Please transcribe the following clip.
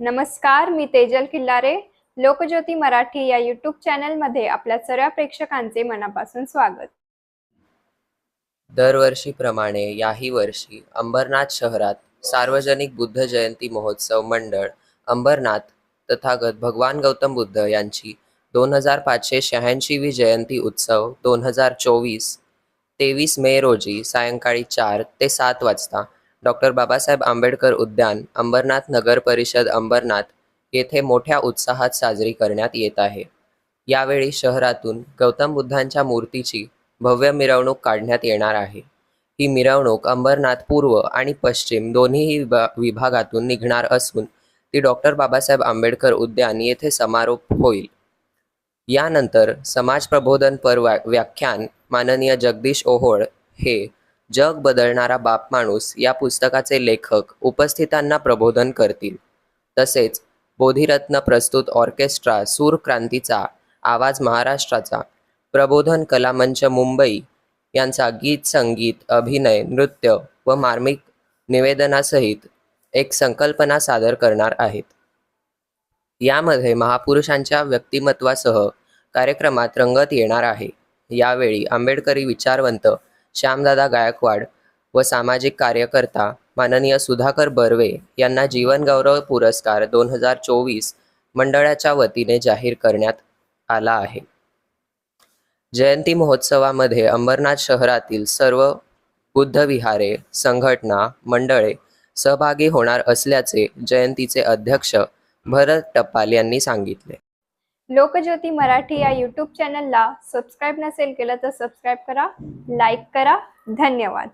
नमस्कार मी तेजल किल्लारे. लोकज्योती मराठी या यूट्यूब चॅनलमध्ये आपल्या सर्व प्रेक्षकांचे मनापासून स्वागत. दरवर्षीप्रमाणे याही वर्षी अंबरनाथ शहरात सार्वजनिक बुद्ध जयंती महोत्सव मंडळ अंबरनाथ तथागत भगवान गौतम बुद्ध यांची दोन हजार पाचशे शहाऐंशीवी जयंती उत्सव दोन हजार चोवीस तेवीस मे रोजी सायंकाळी चार ते सात वाजता डॉक्टर बाबासाहेब आंबेडकर उद्यान अंबरनाथ नगर परिषद अंबरनाथ येथे मोठ्या उत्साहात साजरी करण्यात येत आहे. यावेळी शहरातून गौतम बुद्धांच्या मूर्तीची भव्य मिरवणूक काढण्यात येणार आहे. ही मिरवणूक अंबरनाथ पूर्व आणि पश्चिम दोन्हीही विभा विभागातून निघणार असून ती डॉक्टर बाबासाहेब आंबेडकर उद्यान येथे समारोप होईल. यानंतर समाज प्रबोधनपर व्या व्याख्यान माननीय जगदीश ओहोळ हे जग बदलणारा बाप माणूस या पुस्तकाचे लेखक उपस्थितांना प्रबोधन करतील. तसेच बोधिरत्न प्रस्तुत ऑर्केस्ट्रा सूर क्रांतीचा आवाज महाराष्ट्राचा प्रबोधन कलामंच मुंबई यांचा गीत संगीत अभिनय नृत्य व मार्मिक निवेदनासहित एक संकल्पना सादर करणार आहेत. यामध्ये महापुरुषांच्या व्यक्तिमत्वासह कार्यक्रमात रंगत येणार आहे. यावेळी आंबेडकरी विचारवंत श्यामदादा गायकवाड व सामाजिक कार्यकर्ता माननीय सुधाकर बर्वे यांना जीवनगौरव पुरस्कार दोन हजार चोवीस मंडळाच्या वतीने जाहीर करण्यात आला आहे. जयंती महोत्सवामध्ये अंबरनाथ शहरातील सर्व बुद्ध विहारे संघटना मंडळे सहभागी होणार असल्याचे जयंतीचे अध्यक्ष भरत टपाल यांनी सांगितले. लोकज्योती मराठी या यूट्यूब चॅनलला सबस्क्राईब नसेल केलं तर सबस्क्राईब करा लाईक करा. धन्यवाद.